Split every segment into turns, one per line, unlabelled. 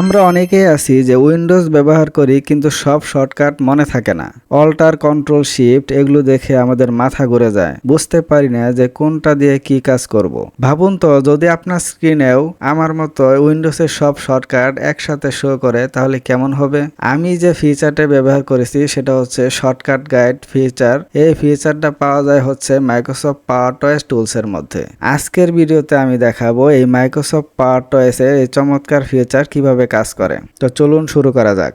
আমরা অনেকেই আছি যে উইন্ডোজ ব্যবহার করি কিন্তু সব শর্টকাট মনে থাকে না। অল্টার কন্ট্রোল শিফট এগুলো দেখে আমাদের মাথা ঘুরে যায়। বুঝতে পারি না যে কোনটা দিয়ে কি কাজ করব। ভাবুন তো, যদি আপনার স্ক্রিনেও আমার মতো উইন্ডোজের সব শর্টকাট একসাথে শো করে, তাহলে কেমন হবে? আমি যে ফিচারটা ব্যবহার করেছি, সেটা হচ্ছে শর্টকাট গাইড ফিচার এই ফিচারটা পাওয়া যায় হচ্ছে মাইক্রোসফট পাওয়ার টয়েস টুলস এর মধ্যে। আজকের ভিডিওতে আমি দেখাবো এই মাইক্রোসফট পাওয়ার টয়েস এর এই চমৎকার ফিচার কীভাবে কাজ করে। তো চলুন শুরু করা যাক।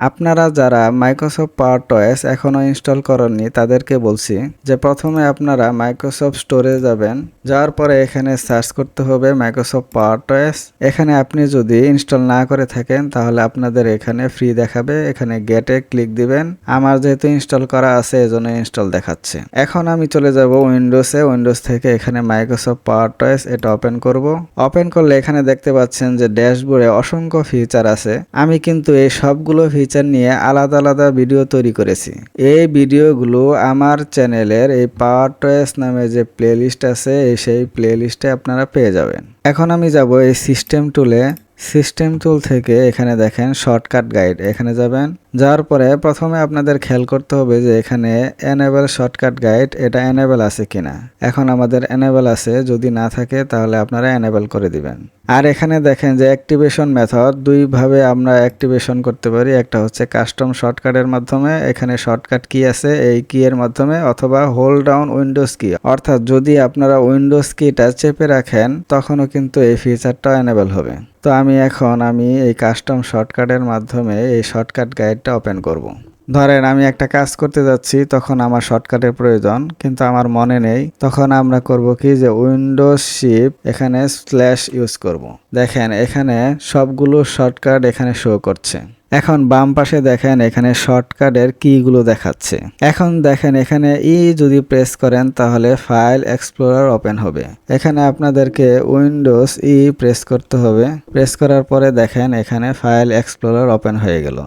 আপনারা যারা মাইক্রোসফট পাওয়ার টয়েস এখনও ইনস্টল করেননি, তাদেরকে বলছি যে প্রথমে আপনারা মাইক্রোসফট স্টোরে যাবেন। যাওয়ার পরে এখানে সার্চ করতে হবে মাইক্রোসফট পাওয়ার টয়েস এখানে আপনি যদি ইনস্টল না করে থাকেন, তাহলে আপনাদের এখানে ফ্রি দেখাবে। এখানে গেটে ক্লিক দিবেন। আমার যেহেতু ইনস্টল করা আছে, এজন্য ইনস্টল দেখাচ্ছে। এখন আমি চলে যাব উইন্ডোজে উইন্ডোজ থেকে এখানে মাইক্রোসফট পাওয়ার টয়েস এটা ওপেন করব। ওপেন করলে এখানে দেখতে পাচ্ছেন যে ড্যাশবোর্ডে অসংখ্য ফিচার আছে। আমি কিন্তু এই সবগুলো ফিচার নিয়ে আলাদা আলাদা ভিডিও তৈরি করেছি। এই ভিডিওগুলো আমার চ্যানেলের এই পাওয়ার টয়েস নামে যে প্লেলিস্ট আছে সেই প্লেলিস্টে আপনারা পেয়ে যাবেন। এখন আমি যাব এই সিস্টেম টুলে সিস্টেম টুল থেকে এখানে দেখেন শর্টকাট গাইড। এখানে যাবেন, যাওয়ার পরে প্রথমে আপনাদের খেয়াল করতে হবে যে এখানে এনেবল শর্টকাট গাইড এটা এনেবল আছে কিনা। এখন আমাদের এনেবল আছে, যদি না থাকে তাহলে আপনারা এনেবল করে দিবেন। আর এখানে দেখেন যে অ্যাক্টিভেশন মেথড দুইভাবে আমরা অ্যাক্টিভেশন করতে পারি। একটা হচ্ছে কাস্টম শর্টকাটের মাধ্যমে, এখানে শর্টকাট কি আছে, এই কি এর মাধ্যমে, অথবা হোল্ড ডাউন উইন্ডোজ কি অর্থাৎ যদি আপনারা উইন্ডোজ কিটা চেপে রাখেন, তখনও কিন্তু এই ফিচারটা এনেবল হবে। তো আমি এখন আমি এই কাস্টম শর্টকাটের মাধ্যমে এই শর্টকাট গাইডটা ওপেন করব। ধরেন আমি একটা কাজ করতে যাচ্ছি, তখন আমার শর্টকাটের প্রয়োজন, কিন্তু আমার মনে নেই, তখন আমরা করব কি যে উইন্ডোজ শিপ এখানে স্ল্যাশ ইউজ করব। দেখেন এখানে সবগুলো শর্টকাট এখানে শো করছে এখন বাম পাশে দেখেন এখানে শর্টকাটের কিগুলো দেখাচ্ছে। এখন দেখেন এখানে ই যদি প্রেস করেন তাহলে ফাইল এক্সপ্লোরার ওপেন হবে। এখানে আপনাদেরকে উইন্ডোজ ই প্রেস করতে হবে। প্রেস করার পরে দেখেন এখানে ফাইল এক্সপ্লোরার ওপেন হয়ে গেল।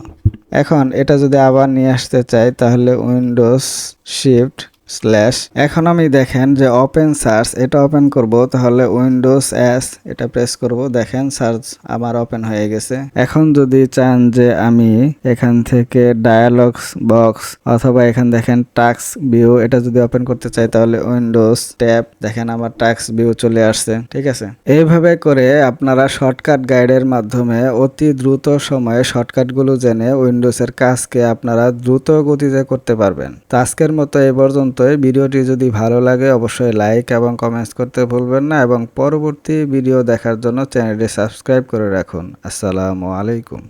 এখন এটা যদি আবার নিয়ে আসতে চাই তাহলে উইন্ডোজ শিফট স্ল্যাশ এখন আমি দেখেন যে ওপেন সার্চ এটা ওপেন করব, তাহলে উইন্ডোজ এস এটা প্রেস করব, দেখেন সার্চ আমার ওপেন হয়ে গেছে। এখন যদি চান যে আমি এখান থেকে ডায়ালগস বক্স অথবা এখান দেখেন টাক্স ভিউ এটা যদি ওপেন করতে চাই, তাহলে উইন্ডোজ ট্যাব দেখেন আমার টাক্স ভিউ চলে আসছে, ঠিক আছে? এইভাবে করে আপনারা শর্টকাট গাইডের মাধ্যমে অতি দ্রুত সময়ে শর্টকাটগুলো জেনে উইন্ডোজের কাজকে আপনারা দ্রুত গতিতে করতে পারবেন। তো আজকের মতো এই পর্যন্ত। ভিডিওটি যদি ভালো লাগে, অবশ্যই লাইক এবং কমেন্টস করতে ভুলবেন না এবং পরবর্তী ভিডিও দেখার জন্য চ্যানেলটি সাবস্ক্রাইব করে রাখুন। আসসালামু আলাইকুম।